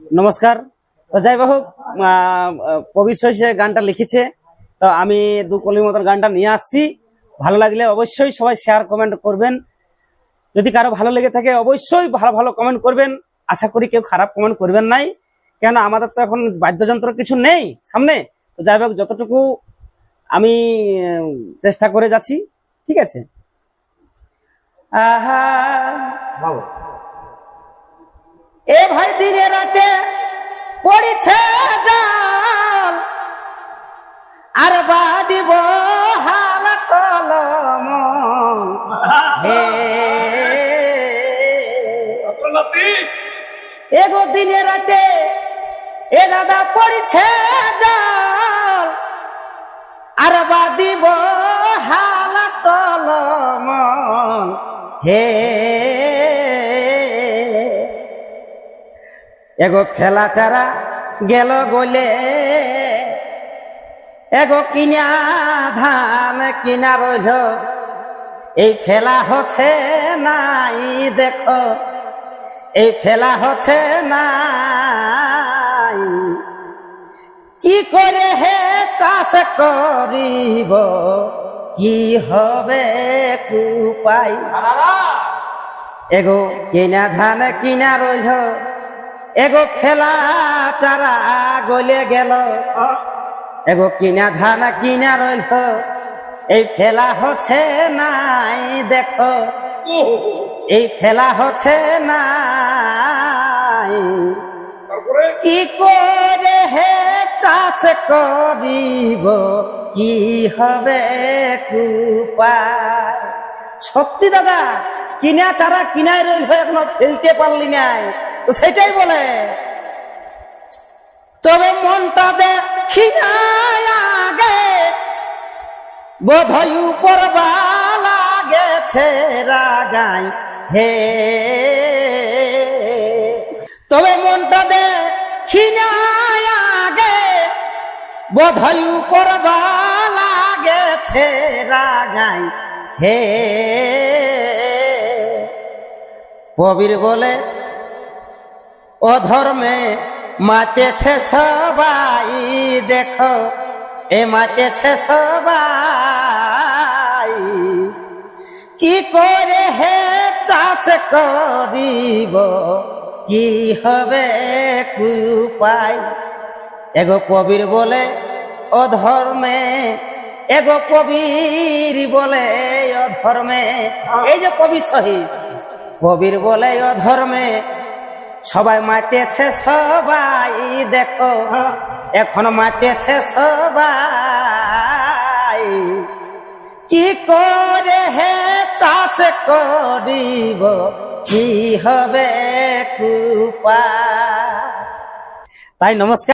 নমস্কার। তো যাই হোক কবি সে গানটা লিখেছে। তো আমি দু কলির মতন গানটা নিয়ে আসছি। ভালো লাগলে অবশ্যই সবাই শেয়ার কমেন্ট করবেন। যদি কারও ভালো লেগে থাকে, অবশ্যই ভালো ভালো কমেন্ট করবেন। আশা করি কেউ খারাপ কমেন্ট করবেন নাই। কেন আমাদের তো এখন বাদ্যযন্ত্র কিছু নেই সামনে। তো যাই হোক, যতটুকু আমি চেষ্টা করে যাচ্ছি, ঠিক আছে? আহা! এ ভাই দিনে রাতে পড়েছে জাল। আর বাদিব হাল কলম। হে। এগো দিনে রাতে এ দাদা পড়েছে জাল। আর বাদিব হাল কলম। হে। এগো ফেলা চারা গেল গলে। এগো কিনা ধান কিনা রইল। এই ফেলা হচ্ছে নাই দেখো। এই ফেলা হচ্ছে নাই। কি করে হে চাষ করিব? কি হবে কুপাই? এগো কিনা ধান কিনা রইল। এগো খেলা চারা গলে গেল। এগো কিনা ধান কিনা রইল। এই ফেলা হচ্ছে নাই, দেখো। এই ফেলা হচ্ছে নাই। কি করে হে চাষ করিব? কি হবে কুপায় সত্যি দাদা, কিনা চারা কিনায় রইল। এখনও ফেলতে পারলি নাই। সেটাই বলে। তবে মনটা দেখি আগে বোধই উপর লাগেছে রাগাই। হে। তবে মনটা দেখি আগে বোধই উপর লাগেছে রাগাই। হে। কবির বলে অধর্মে মাতেছে সবাই, দেখো, এ মাতেছে সবাই। কি করে হে চাষ করিব, কি হবে কুপাই এগো কবির বলে অধর্মে এগো কবির বলে অধর্মে এই যে কবি শহীদ কবির বলে অধর্মে সবাই মাতেছে, সবাই দেখো। এখন মাতেছে সবাই। কি করে হে চাষ করিব? কি হবে কুপা? তাই নমস্কার।